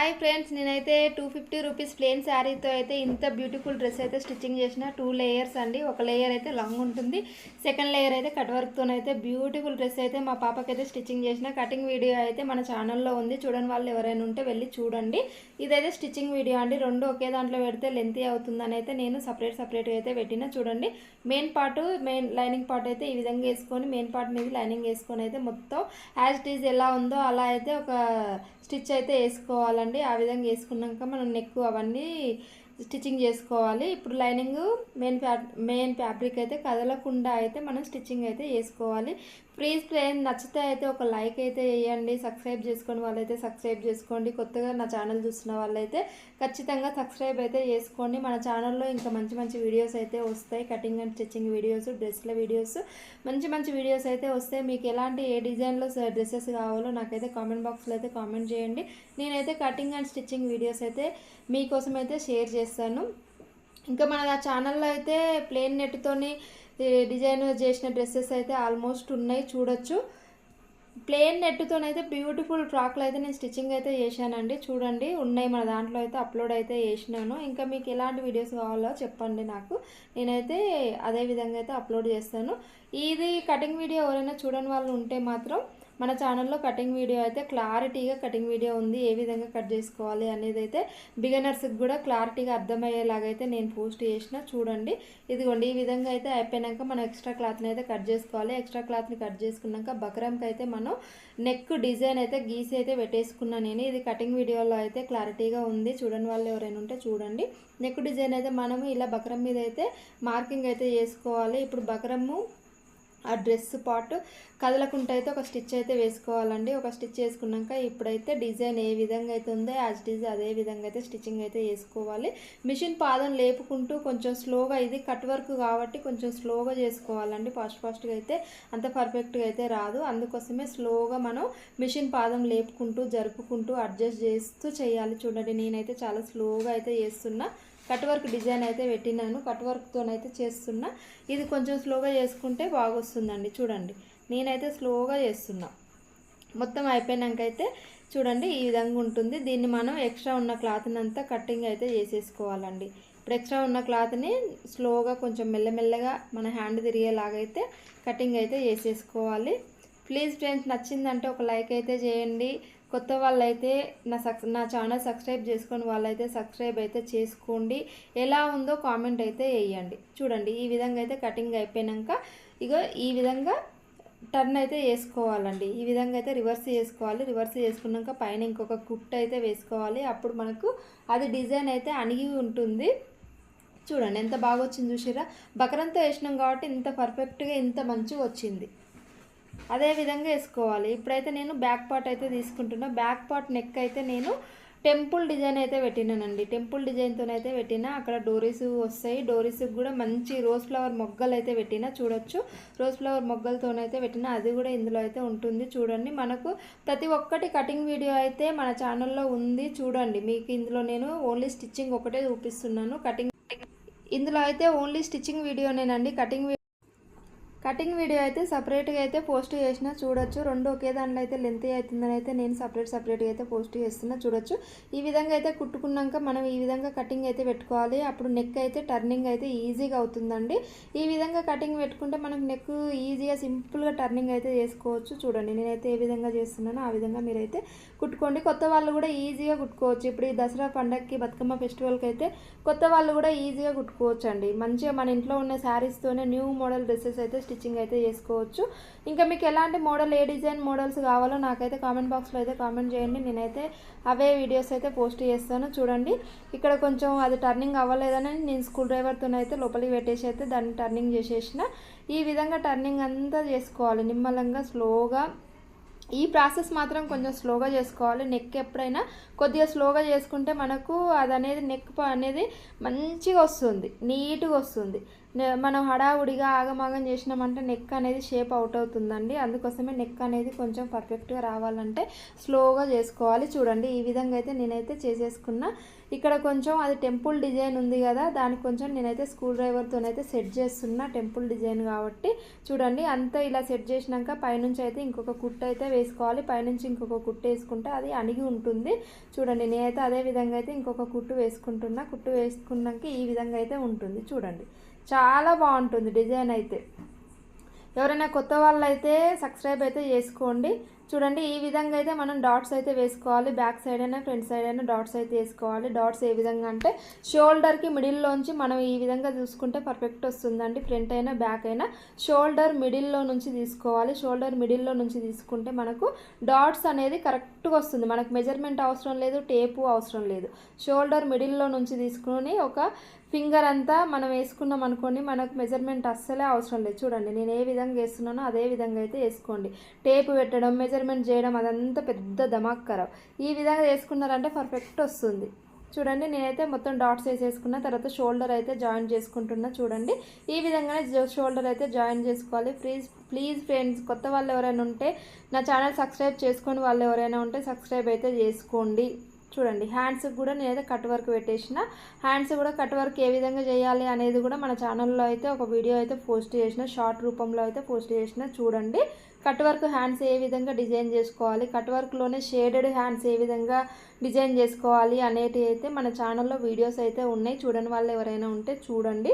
Hi friends నేనైతే two fifty rupees plain శారీతో అయితే ఇంత బ్యూటిఫుల్ డ్రెస్ అయితే స్టిచ్చింగ్ చేసిన. టూ లేయర్స్ అండి. ఒక లేయర్ అయితే లాంగ్ ఉంటుంది. సెకండ్ లేయర్ అయితే కట్ వర్క్తోనైతే బ్యూటిఫుల్ డ్రెస్ అయితే మా పాపకైతే స్టిచ్చింగ్ చేసిన. కటింగ్ వీడియో అయితే మన ఛానల్లో ఉంది. చూడని వాళ్ళు ఎవరైనా ఉంటే వెళ్ళి చూడండి. ఇదైతే స్టిచ్చింగ్ వీడియో అండి. రెండు ఒకే దాంట్లో పెడితే లెంతీ అవుతుందని అయితే నేను సపరేట్ సపరేట్గా అయితే పెట్టిన. చూడండి. Main part main lining part అయితే ఈ విధంగా వేసుకొని మెయిన్ పార్ట్ మీద లైనింగ్ వేసుకొని అయితే మొత్తం యాజ్ ఇట్ ఈజ్ ఎలా ఉందో అలా అయితే ఒక స్టిచ్ అయితే వేసుకోవాలండి. ఆ విధంగా వేసుకున్నాక మనం నెక్ అవన్నీ స్టిచ్చింగ్ చేసుకోవాలి. ఇప్పుడు లైనింగ్ మెయిన్ ఫ్యా మెయిన్ ఫ్యాబ్రిక్ అయితే కదలకుండా అయితే మనం స్టిచ్చింగ్ అయితే వేసుకోవాలి. ప్లీజ్ ప్లేన్ నచ్చితే అయితే ఒక లైక్ అయితే వేయండి సబ్స్క్రైబ్ చేసుకొని వాళ్ళైతే సబ్స్క్రైబ్ చేసుకోండి. కొత్తగా నా ఛానల్ చూస్తున్న వాళ్ళైతే ఖచ్చితంగా సబ్స్క్రైబ్ అయితే చేసుకోండి. మన ఛానల్లో ఇంకా మంచి మంచి వీడియోస్ అయితే వస్తాయి. కటింగ్ అండ్ స్టిచ్చింగ్ వీడియోస్ డ్రెస్ల వీడియోస్ మంచి మంచి వీడియోస్ అయితే వస్తాయి. మీకు ఎలాంటి ఏ డిజైన్లో డ్రెస్సెస్ కావాలో నాకైతే కామెంట్ బాక్స్లో అయితే కామెంట్ చేయండి. నేనైతే కటింగ్ అండ్ స్టిచ్చింగ్ వీడియోస్ అయితే మీకోసం అయితే షేర్ చేస్తాను. ఇంకా మన ఛానల్లో అయితే ప్లేన్ నెట్తోని డిజైన్ చేసిన డ్రెస్సెస్ అయితే ఆల్మోస్ట్ ఉన్నాయి చూడొచ్చు. ప్లెయిన్ నెట్తోనైతే బ్యూటిఫుల్ ఫ్రాక్లు అయితే నేను స్టిచ్చింగ్ అయితే చేశానండి చూడండి. ఉన్నాయి మన దాంట్లో అయితే అప్లోడ్ అయితే చేసినాను. ఇంకా మీకు ఎలాంటి వీడియోస్ కావాలో చెప్పండి నాకు. నేనైతే అదే విధంగా అయితే అప్లోడ్ చేస్తాను. ఇది కటింగ్ వీడియో ఎవరైనా చూడని వాళ్ళు ఉంటే మాత్రం మన ఛానల్లో కటింగ్ వీడియో అయితే క్లారిటీగా కటింగ్ వీడియో ఉంది ఏ విధంగా కట్ చేసుకోవాలి అనేది అయితే బిగినర్స్కి కూడా క్లారిటీగా అర్థమయ్యేలాగైతే నేను పోస్ట్ చేసిన. చూడండి. ఇదిగోండి ఈ విధంగా అయితే అయిపోయినాక మనం ఎక్స్ట్రా క్లాత్ని అయితే కట్ చేసుకోవాలి. ఎక్స్ట్రా క్లాత్ని కట్ చేసుకున్నాక బక్రంకి అయితే మనం నెక్ డిజైన్ అయితే గీసి అయితే పెట్టేసుకున్నాను నేను. ఇది కటింగ్ వీడియోలో అయితే క్లారిటీగా ఉంది. చూడని వాళ్ళు ఎవరైనా ఉంటే చూడండి. నెక్ డిజైన్ అయితే మనము ఇలా బక్రం మీద అయితే మార్కింగ్ అయితే చేసుకోవాలి. ఇప్పుడు బక్రము ఆ డ్రెస్ పార్ట్ కదలకుండా అయితే ఒక స్టిచ్ అయితే వేసుకోవాలండి. ఒక స్టిచ్ వేసుకున్నాక ఇప్పుడైతే డిజైన్ ఏ విధంగా అయితే ఉందో యాజ్ డిజ్ అదే విధంగా అయితే స్టిచ్చింగ్ అయితే వేసుకోవాలి. మిషన్ పాదం లేపుకుంటూ కొంచెం స్లోగా ఇది కట్ వర్క్ కాబట్టి కొంచెం స్లోగా చేసుకోవాలండి. ఫాస్ట్ ఫాస్ట్గా అయితే అంత పర్ఫెక్ట్గా అయితే రాదు. అందుకోసమే స్లోగా మనం మిషన్ పాదం లేపుకుంటూ జరుపుకుంటూ అడ్జస్ట్ చేస్తూ చేయాలి. చూడండి నేనైతే చాలా స్లోగా అయితే చేస్తున్నా. కట్ వర్క్ డిజైన్ అయితే పెట్టినాను. కట్ వర్క్తోనైతే చేస్తున్నా. ఇది కొంచెం స్లోగా చేసుకుంటే బాగొస్తుందండి. చూడండి. నేనైతే స్లోగా చేస్తున్నా. మొత్తం అయిపోయినాకైతే చూడండి ఈ విధంగా ఉంటుంది. దీన్ని మనం ఎక్స్ట్రా ఉన్న క్లాత్ని అంతా కటింగ్ అయితే చేసేసుకోవాలండి. ఇప్పుడు ఎక్స్ట్రా ఉన్న క్లాత్ని స్లోగా కొంచెం మెల్లమెల్లగా మన హ్యాండ్ తిరిగేలాగైతే కటింగ్ అయితే చేసేసుకోవాలి. ప్లీజ్ ఫ్రెండ్స్ నచ్చిందంటే ఒక లైక్ అయితే చేయండి. కొత్త వాళ్ళైతే నా సక్ నా ఛానల్ సబ్స్క్రైబ్ చేసుకొని వాళ్ళైతే సబ్స్క్రైబ్ అయితే చేసుకోండి. ఎలా ఉందో కామెంట్ అయితే వేయండి చూడండి ఈ విధంగా అయితే కటింగ్ అయిపోయాక ఇగో ఈ విధంగా టర్న్ అయితే వేసుకోవాలండి. ఈ విధంగా అయితే రివర్స్ చేసుకోవాలి. రివర్స్ చేసుకున్నాక పైన ఇంకొక కుట్ అయితే వేసుకోవాలి. అప్పుడు మనకు అది డిజైన్ అయితే అణిగి ఉంటుంది. చూడండి ఎంత బాగా వచ్చింది చూసారా బకరంతో వేసినాం కాబట్టి ఇంత పర్ఫెక్ట్గా ఇంత మంచిగా వచ్చింది. అదే విధంగా వేసుకోవాలి. ఇప్పుడైతే నేను బ్యాక్ పార్ట్ అయితే తీసుకుంటున్నా. బ్యాక్ పార్ట్ నెక్ అయితే నేను టెంపుల్ డిజైన్ అయితే పెట్టినానండి. టెంపుల్ డిజైన్తో అయితే పెట్టిన. అక్కడ డోరీస్ వస్తాయి. డోరీస్కి కూడా మంచి రోజ్ ఫ్లవర్ మొగ్గలు అయితే పెట్టిన చూడొచ్చు. రోజ్ ఫ్లవర్ మొగ్గలతోనైతే పెట్టిన. అది కూడా ఇందులో అయితే ఉంటుంది. చూడండి. మనకు ప్రతి ఒక్కటి కటింగ్ వీడియో అయితే మన ఛానల్లో ఉంది. చూడండి. మీకు ఇందులో నేను ఓన్లీ స్టిచ్చింగ్ ఒకటే చూపిస్తున్నాను. కటింగ్ ఇందులో అయితే ఓన్లీ స్టిచ్చింగ్ వీడియోనేనండి కటింగ్ కటింగ్ వీడియో అయితే సపరేట్గా అయితే పోస్ట్ చేసిన చూడొచ్చు. రెండు ఒకే దాంట్లో అయితే లెంత్ అవుతుందని అయితే నేను సపరేట్ సపరేట్గా అయితే పోస్ట్ చేస్తున్నా చూడొచ్చు. ఈ విధంగా అయితే కుట్టుకున్నాక మనం ఈ విధంగా కటింగ్ అయితే పెట్టుకోవాలి. అప్పుడు నెక్ అయితే టర్నింగ్ అయితే ఈజీగా అవుతుందండి. ఈ విధంగా కటింగ్ పెట్టుకుంటే మనకు నెక్ ఈజీగా సింపుల్గా టర్నింగ్ అయితే చేసుకోవచ్చు. చూడండి నేనైతే ఏ విధంగా చేస్తున్నానో ఆ విధంగా మీరైతే కుట్టుకోండి. కొత్త వాళ్ళు కూడా ఈజీగా కుట్టుకోవచ్చు. ఇప్పుడు ఈ దసరా పండగకి బతుకమ్మ ఫెస్టివల్కి అయితే కొత్త వాళ్ళు కూడా ఈజీగా కుట్టుకోవచ్చు అండి మంచిగా మన ఇంట్లో ఉన్న శారీస్తోనే న్యూ మోడల్ డ్రెస్సెస్ అయితే స్టిచ్చింగ్ అయితే చేసుకోవచ్చు. ఇంకా మీకు ఎలాంటి మోడల్ ఏ డిజైన్ మోడల్స్ కావాలో నాకైతే కామెంట్ బాక్స్లో అయితే కామెంట్ చేయండి. నేనైతే అవే వీడియోస్ అయితే పోస్ట్ చేస్తాను. చూడండి ఇక్కడ కొంచెం అది టర్నింగ్ అవ్వలేదని నేను స్కూల్ డ్రైవర్తో అయితే లోపలికి పెట్టేసి అయితే దాన్ని టర్నింగ్ చేసేసిన. ఈ విధంగా టర్నింగ్ అంతా చేసుకోవాలి. నిమ్మలంగా స్లోగా. ఈ ప్రాసెస్ మాత్రం కొంచెం స్లోగా చేసుకోవాలి. నెక్ ఎప్పుడైనా కొద్దిగా స్లోగా చేసుకుంటే మనకు అది అనేది నెక్ అనేది మంచిగా వస్తుంది. నీట్గా వస్తుంది. మనం హడావుడిగా ఆగమాగం చేసినామంటే నెక్ అనేది షేప్ అవుట్ అవుతుందండి. అందుకోసమే నెక్ అనేది కొంచెం పర్ఫెక్ట్గా రావాలంటే స్లోగా చేసుకోవాలి. చూడండి ఈ విధంగా అయితే నేనైతే చేసేసుకున్నా. ఇక్కడ కొంచెం అది టెంపుల్ డిజైన్ ఉంది కదా దానికి కొంచెం నేనైతే స్క్రూ డ్రైవర్తోనైతే సెట్ చేస్తున్నా టెంపుల్ డిజైన్ కాబట్టి. చూడండి అంతా ఇలా సెట్ చేసినాక పైనుంచి అయితే ఇంకొక కుట్టు అయితే వేసుకోవాలి. పైనుంచి ఇంకొక కుట్టు వేసుకుంటే అది అణిగి ఉంటుంది. చూడండి నేనైతే అదే విధంగా అయితే ఇంకొక కుట్టు వేసుకుంటున్నా. కుట్టు వేసుకున్నాక ఈ విధంగా అయితే ఉంటుంది. చూడండి. చాలా బాగుంటుంది డిజైన్ అయితే. ఎవరైనా కొత్త వాళ్ళు అయితే సబ్స్క్రైబ్ అయితే చేసుకోండి. చూడండి ఈ విధంగా అయితే మనం డాట్స్ అయితే వేసుకోవాలి. బ్యాక్ సైడ్ అయినా ఫ్రంట్ సైడ్ అయినా డాట్స్ అయితే వేసుకోవాలి. డాట్స్ ఏ విధంగా అంటే షోల్డర్కి మిడిల్లోంచి మనం ఈ విధంగా చూసుకుంటే పర్ఫెక్ట్ వస్తుందండి. ఫ్రంట్ అయినా బ్యాక్ అయినా షోల్డర్ మిడిల్లో నుంచి తీసుకోవాలి. షోల్డర్ మిడిల్లో నుంచి తీసుకుంటే మనకు డాట్స్ అనేది కరెక్ట్గా వస్తుంది. మనకు మెజర్మెంట్ అవసరం లేదు టేపు అవసరం లేదు. షోల్డర్ మిడిల్లో నుంచి తీసుకొని ఒక ఫింగర్ అంతా మనం వేసుకున్నాం అనుకోండి మనకు మెజర్మెంట్ అస్సలే అవసరం లేదు. చూడండి నేను ఏ విధంగా వేస్తున్నానో అదే విధంగా అయితే వేసుకోండి. టేపు పెట్టడం మెజర్మెంట్ చేయడం అదంతా పెద్ద ధమాక్కరం. ఈ విధంగా వేసుకున్నారంటే పర్ఫెక్ట్ వస్తుంది. చూడండి నేనైతే మొత్తం డాట్స్ వేసేసుకున్న తర్వాత షోల్డర్ అయితే జాయిన్ చేసుకుంటున్నా చూడండి. ఈ విధంగానే షోల్డర్ అయితే జాయిన్ చేసుకోవాలి. ప్లీజ్ ప్లీజ్ ఫ్రెండ్స్ కొత్త వాళ్ళు ఎవరైనా ఉంటే నా ఛానల్ సబ్స్క్రైబ్ చేసుకొని వాళ్ళు ఎవరైనా ఉంటే సబ్స్క్రైబ్ అయితే చేసుకోండి. చూడండి హ్యాండ్స్కి కూడా నేనైతే కట్ వర్క్ పెట్టేసిన హ్యాండ్స్ కూడా కట్ వర్క్ ఏ విధంగా చేయాలి అనేది కూడా మన ఛానల్లో అయితే ఒక వీడియో అయితే పోస్ట్ చేసిన షార్ట్ రూపంలో అయితే పోస్ట్ చేసిన చూడండి. కట్ వర్క్ హ్యాండ్స్ ఏ విధంగా డిజైన్ చేసుకోవాలి కట్ వర్క్లోనే షేడెడ్ హ్యాండ్స్ ఏ విధంగా డిజైన్ చేసుకోవాలి అనేటివి అయితే మన ఛానల్లో వీడియోస్ అయితే ఉన్నాయి. చూడని వాళ్ళు ఎవరైనా ఉంటే చూడండి.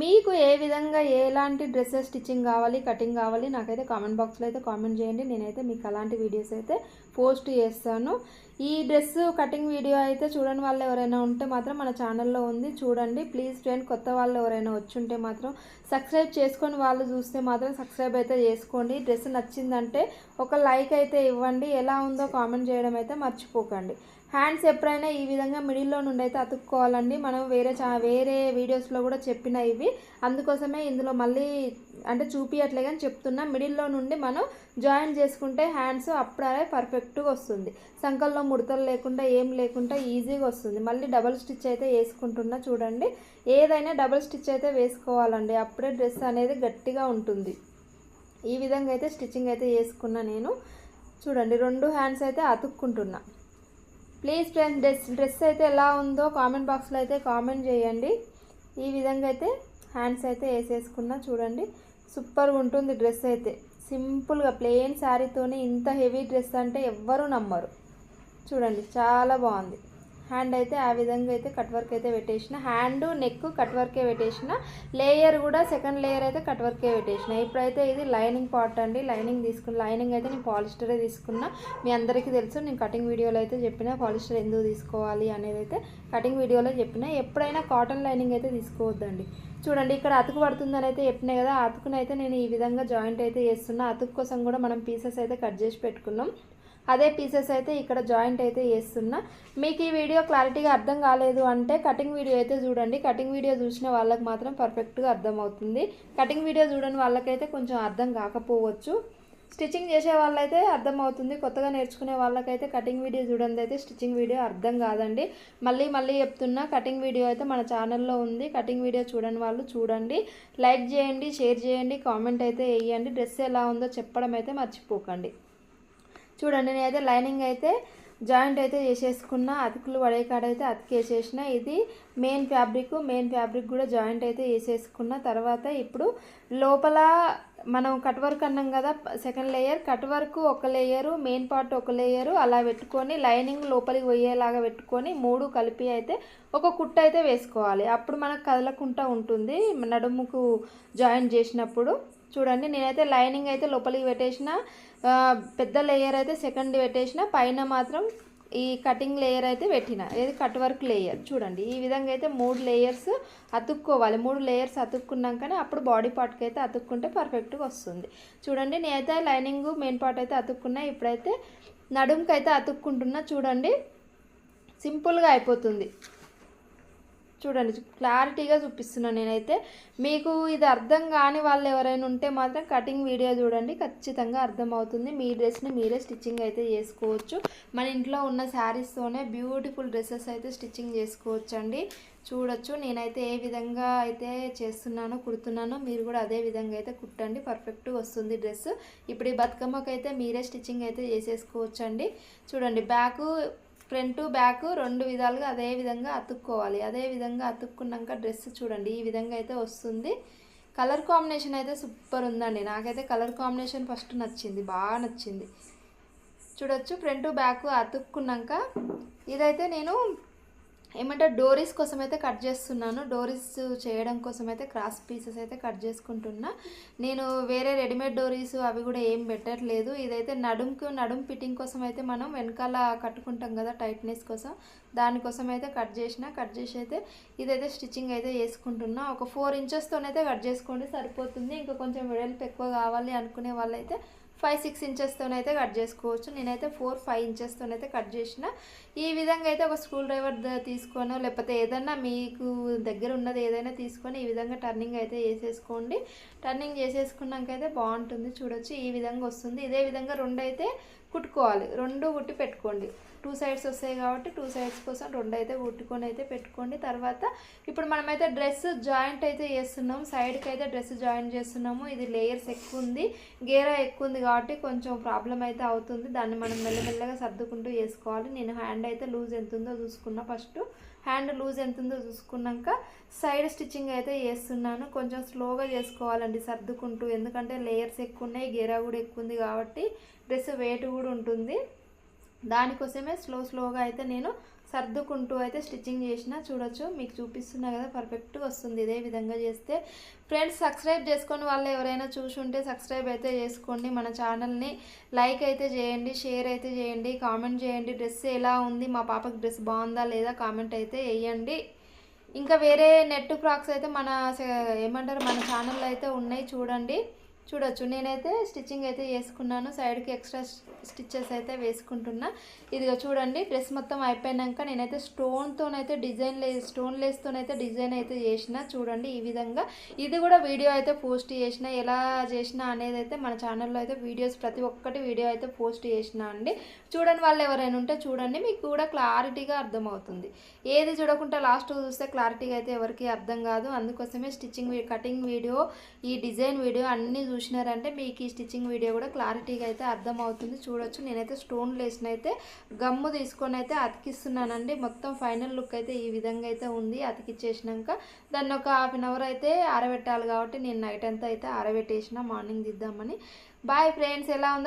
మీకు ఏ విధంగా ఎలాంటి డ్రెస్సెస్ స్టిచ్చింగ్ కావాలి కటింగ్ కావాలి నాకైతే కామెంట్ బాక్స్లో అయితే కామెంట్ చేయండి. నేనైతే మీకు అలాంటి వీడియోస్ అయితే పోస్ట్ చేస్తాను. ఈ డ్రెస్ కటింగ్ వీడియో అయితే చూడని వాళ్ళు ఎవరైనా ఉంటే మాత్రం మన ఛానల్లో ఉంది. చూడండి. ప్లీజ్ ఫ్రెండ్ కొత్త వాళ్ళు ఎవరైనా వచ్చి ఉంటే మాత్రం సబ్స్క్రైబ్ చేసుకొని వాళ్ళు చూస్తే మాత్రం సబ్స్క్రైబ్ అయితే చేసుకోండి. డ్రెస్ నచ్చిందంటే ఒక లైక్ అయితే ఇవ్వండి. ఎలా ఉందో కామెంట్ చేయడం అయితే మర్చిపోకండి. హ్యాండ్స్ ఎప్పుడైనా ఈ విధంగా మిడిల్లో నుండి అయితే అతుక్కోవాలండి. మనం వేరే చా వేరే వీడియోస్లో కూడా చెప్పిన ఇవి. అందుకోసమే ఇందులో మళ్ళీ అంటే చూపించట్లే కానీ చెప్తున్నా. మిడిల్లో నుండి మనం జాయిన్ చేసుకుంటే హ్యాండ్స్ అప్పుడే పర్ఫెక్ట్గా వస్తుంది. సంకల్లో ముడతలు లేకుండా ఏం లేకుండా ఈజీగా వస్తుంది. మళ్ళీ డబల్ స్టిచ్ అయితే వేసుకుంటున్నా చూడండి. ఏదైనా డబల్ స్టిచ్ అయితే వేసుకోవాలండి. అప్పుడే డ్రెస్ అనేది గట్టిగా ఉంటుంది. ఈ విధంగా అయితే స్టిచ్చింగ్ అయితే వేసుకున్నా నేను. చూడండి రెండు హ్యాండ్స్ అయితే అతుక్కుంటున్నా. ప్లీజ్ ఫ్రెండ్స్ డ్రెస్ డ్రెస్ అయితే ఎలా ఉందో కామెంట్ బాక్స్లో అయితే కామెంట్ చేయండి. ఈ విధంగా అయితే హ్యాండ్స్ అయితే వేసేసుకున్నా చూడండి. సూపర్గా ఉంటుంది డ్రెస్ అయితే. సింపుల్గా ప్లెయిన్ శారీతోనే ఇంత హెవీ డ్రెస్ అంటే ఎవ్వరూ నమ్మరు. చూడండి చాలా బాగుంది. హ్యాండ్ అయితే ఆ విధంగా అయితే కట్ వర్క్ అయితే పెట్టేసిన. హ్యాండ్ నెక్ కట్ వర్కే పెట్టేసిన. లేయర్ కూడా సెకండ్ లేయర్ అయితే కట్ వర్కే పెట్టేసిన. ఇప్పుడైతే ఇది లైనింగ్ పార్ట్ అండి. లైనింగ్ తీసుకున్న లైనింగ్ అయితే నేను పాలిస్టరే తీసుకున్నా. మీ అందరికీ తెలుసు నేను కటింగ్ వీడియోలో అయితే చెప్పిన పాలిస్టర్ ఎందుకు తీసుకోవాలి అనేది అయితే కటింగ్ వీడియోలో చెప్పిన. ఎప్పుడైనా కాటన్ లైనింగ్ అయితే తీసుకోవద్దండి. చూడండి ఇక్కడ అతుకు పడుతుందని అయితే చెప్పినాయి కదా అతుకునైతే నేను ఈ విధంగా జాయింట్ అయితే చేస్తున్నా. అతుకు కోసం కూడా మనం పీసెస్ అయితే కట్ చేసి పెట్టుకున్నాం. అదే పీసెస్ అయితే ఇక్కడ జాయింట్ అయితే వేస్తున్నా మీకు ఈ వీడియో క్లారిటీగా అర్థం కాలేదు అంటే కటింగ్ వీడియో అయితే చూడండి. కటింగ్ వీడియో చూసిన వాళ్ళకి మాత్రం పర్ఫెక్ట్గా అర్థమవుతుంది. కటింగ్ వీడియో చూడని వాళ్ళకైతే కొంచెం అర్థం కాకపోవచ్చు. స్టిచ్చింగ్ చేసే వాళ్ళైతే అర్థమవుతుంది. కొత్తగా నేర్చుకునే వాళ్ళకైతే కటింగ్ వీడియో చూడండి అయితే స్టిచ్చింగ్ వీడియో అర్థం కాదండి. మళ్ళీ మళ్ళీ చెప్తున్నా కటింగ్ వీడియో అయితే మన ఛానల్లో ఉంది. కటింగ్ వీడియో చూడని వాళ్ళు చూడండి. లైక్ చేయండి షేర్ చేయండి కామెంట్ అయితే వేయండి. డ్రెస్ ఎలా ఉందో చెప్పడం అయితే మర్చిపోకండి. చూడండి నేనైతే లైనింగ్ అయితే జాయింట్ అయితే చేసేసుకున్న అతుకులు పడే కాడ అయితే అతికేసేసిన. ఇది మెయిన్ ఫ్యాబ్రిక్ మెయిన్ ఫ్యాబ్రిక్ కూడా జాయింట్ అయితే వేసేసుకున్న తర్వాత ఇప్పుడు లోపల మనం కట్ వర్క్ అన్నాం కదా సెకండ్ లేయర్ కట్ వర్క్ ఒక లేయరు మెయిన్ పార్ట్ ఒక లేయరు అలా పెట్టుకొని లైనింగ్ లోపలికి పోయేలాగా పెట్టుకొని మూడు కలిపి అయితే ఒక కుట్ట అయితే వేసుకోవాలి. అప్పుడు మనకు కదలకుండా ఉంటుంది నడుముకు జాయింట్ చేసినప్పుడు. చూడండి నేనైతే లైనింగ్ అయితే లోపలికి పెట్టేసిన. పెద్ద లేయర్ అయితే సెకండ్ పెట్టేసిన పైన మాత్రం ఈ కటింగ్ లేయర్ అయితే పెట్టిన. ఇది కట్ వర్క్ లేయర్ చూడండి ఈ విధంగా అయితే మూడు లేయర్స్ అతుక్కోవాలి. మూడు లేయర్స్ అతుక్కున్నాకనే అప్పుడు బాడీ పార్ట్కి అయితే అతుక్కుంటే పర్ఫెక్ట్గా వస్తుంది. చూడండి నేనైతే లైనింగ్ మెయిన్ పార్ట్ అయితే అతుక్కున్నా. ఇప్పుడైతే నడుముకి అయితే అతుక్కుంటున్నా. చూడండి సింపుల్గా అయిపోతుంది. చూడండి క్లారిటీగా చూపిస్తున్నాను నేనైతే. మీకు ఇది అర్థం కాని వాళ్ళు ఎవరైనా ఉంటే మాత్రం కటింగ్ వీడియో చూడండి ఖచ్చితంగా అర్థమవుతుంది. మీ డ్రెస్ని మీరే స్టిచ్చింగ్ అయితే చేసుకోవచ్చు. మన ఇంట్లో ఉన్న శారీస్తోనే బ్యూటిఫుల్ డ్రెస్సెస్ అయితే స్టిచ్చింగ్ చేసుకోవచ్చు అండి చూడొచ్చు నేనైతే ఏ విధంగా అయితే చేస్తున్నానో కుడుతున్నానో మీరు కూడా అదే విధంగా అయితే కుట్టండి. పర్ఫెక్ట్ వస్తుంది డ్రెస్ ఇప్పుడు ఈ బతుకమ్మకైతే అయితే మీరే స్టిచ్చింగ్ అయితే చేసేసుకోవచ్చండి. చూడండి బ్యాక్ ఫ్రంట్ బ్యాక్ రెండు విధాలుగా అదే విధంగా అతుక్కోవాలి. అదే విధంగా అతుక్కున్నాక డ్రెస్ చూడండి. ఈ విధంగా అయితే వస్తుంది. కలర్ కాంబినేషన్ అయితే సూపర్ ఉందండి. నాకైతే కలర్ కాంబినేషన్ ఫస్ట్ నచ్చింది. బాగా నచ్చింది. చూడొచ్చు. ఫ్రంట్ బ్యాక్ అతుక్కున్నాక ఇదైతే నేను ఏమంటే డోరీస్ కోసం అయితే కట్ చేస్తున్నాను. డోరీస్ చేయడం కోసం అయితే క్రాస్ పీసెస్ అయితే కట్ చేసుకుంటున్నా. నేను వేరే రెడీమేడ్ డోరీస్ అవి కూడా ఏం పెట్టట్లేదు. ఇదైతే నడుంకు నడుం ఫిట్టింగ్ కోసం అయితే మనం వెనకాల కట్టుకుంటాం కదా టైట్నెస్ కోసం. దానికోసం అయితే కట్ చేసిన కట్ చేసి అయితే ఇదైతే స్టిచ్చింగ్ అయితే చేసుకుంటున్నా. ఒక ఫోర్ ఇంచెస్తోనైతే కట్ చేసుకోండి సరిపోతుంది. ఇంకా కొంచెం వెడల్పు ఎక్కువ కావాలి అనుకునే వాళ్ళైతే ఫైవ్ సిక్స్ ఇంచెస్తోనైతే కట్ చేసుకోవచ్చు. నేనైతే ఫోర్ ఫైవ్ ఇంచెస్తోనైతే కట్ చేసిన. ఈ విధంగా అయితే ఒక స్క్రూ డ్రైవర్ తీసుకోనో లేకపోతే ఏదన్నా మీకు దగ్గర ఉన్నది ఏదైనా తీసుకొని ఈ విధంగా టర్నింగ్ అయితే వేసేసుకోండి టర్నింగ్ చేసేసుకున్నాక అయితే బాగుంటుంది. చూడొచ్చు. ఈ విధంగా వస్తుంది. ఇదే విధంగా రెండు అయితే కుట్టుకోవాలి. రెండు కుట్టి పెట్టుకోండి. టూ సైడ్స్ వస్తాయి కాబట్టి టూ సైడ్స్ కోసం రెండు అయితే కుట్టుకొని అయితే పెట్టుకోండి. తర్వాత ఇప్పుడు మనమైతే డ్రెస్ జాయింట్ అయితే చేస్తున్నాం. సైడ్కి అయితే డ్రెస్ జాయింట్ చేస్తున్నాము. ఇది లేయర్స్ ఎక్కువ ఉంది. గేరా ఎక్కువ ఉంది కాబట్టి కొంచెం ప్రాబ్లం అయితే అవుతుంది. దాన్ని మనం మెల్లమెల్లగా సర్దుకుంటూ వేసుకోవాలి నేను హ్యాండ్ అయితే లూజ్ ఎంత ఉందో చూసుకున్నా ఫస్ట్ హ్యాండ్ లూజ్ ఎంత ఉందో చూసుకున్నాక సైడ్ స్టిచ్చింగ్ అయితే చేస్తున్నాను. కొంచెం స్లోగా చేసుకోవాలండి సర్దుకుంటూ. ఎందుకంటే లేయర్స్ ఎక్కువ ఉన్నాయి గేరా కూడా ఎక్కువ ఉంది కాబట్టి డ్రెస్ వెయిట్ కూడా ఉంటుంది. దానికోసమే స్లో స్లోగా అయితే నేను సర్దుకుంటూ అయితే స్టిచ్చింగ్ చేసిన చూడొచ్చు. మీకు చూపిస్తున్నా కదా పర్ఫెక్ట్గా వస్తుంది ఇదే విధంగా చేస్తే. ఫ్రెండ్స్ సబ్స్క్రైబ్ చేసుకొని వాళ్ళు ఎవరైనా చూసుంటే సబ్స్క్రైబ్ అయితే చేసుకోండి. మన ఛానల్ని లైక్ అయితే చేయండి షేర్ అయితే చేయండి కామెంట్ చేయండి. డ్రెస్ ఎలా ఉంది మా పాపకి డ్రెస్ బాగుందా లేదా కామెంట్ అయితే వేయండి. ఇంకా వేరే నెట్ ఫ్రాక్స్ అయితే మన ఏమంటారు మన ఛానల్లో అయితే ఉన్నాయి చూడండి. చూడొచ్చు. నేనైతే స్టిచ్చింగ్ అయితే చేసుకున్నాను. సైడ్కి ఎక్స్ట్రా స్టిచ్చెస్ అయితే వేసుకుంటున్నా. ఇదిగో చూడండి డ్రెస్ మొత్తం అయిపోయినాక నేనైతే స్టోన్తోనైతే డిజైన్ లే స్టోన్ లేస్తోనైతే డిజైన్ అయితే చేసిన చూడండి ఈ విధంగా. ఇది కూడా వీడియో అయితే పోస్ట్ చేసిన ఎలా చేసిన అనేది అయితే మన ఛానల్లో అయితే వీడియోస్ ప్రతి ఒక్కటి వీడియో అయితే పోస్ట్ చేసిన అండి. చూడని వాళ్ళు ఎవరైనా ఉంటే చూడండి మీకు కూడా క్లారిటీగా అర్థమవుతుంది. ఏది చూడకుండా లాస్ట్ చూస్తే క్లారిటీగా అయితే ఎవరికి అర్థం కాదు. అందుకోసమే స్టిచ్చింగ్ కటింగ్ వీడియో ఈ డిజైన్ వీడియో అన్నీ చూసినారంటే మీకు ఈ స్టిచ్చింగ్ వీడియో కూడా క్లారిటీగా అయితే అర్థమవుతుంది. చూడొచ్చు. నేనైతే స్టోన్ లేసిన అయితే గమ్ము తీసుకొని అయితే అతికిస్తున్నానండి. మొత్తం ఫైనల్ లుక్ అయితే ఈ విధంగా అయితే ఉంది. అతికిచ్చేసినాక దాన్ని ఒక హాఫ్ అన్ అవర్ అయితే ఆరబెట్టాలి కాబట్టి నేను నైట్ అంతా అయితే ఆరబెట్టేసిన మార్నింగ్ దిద్దామని. బాయ్ ఫ్రెండ్స్ ఎలా ఉందో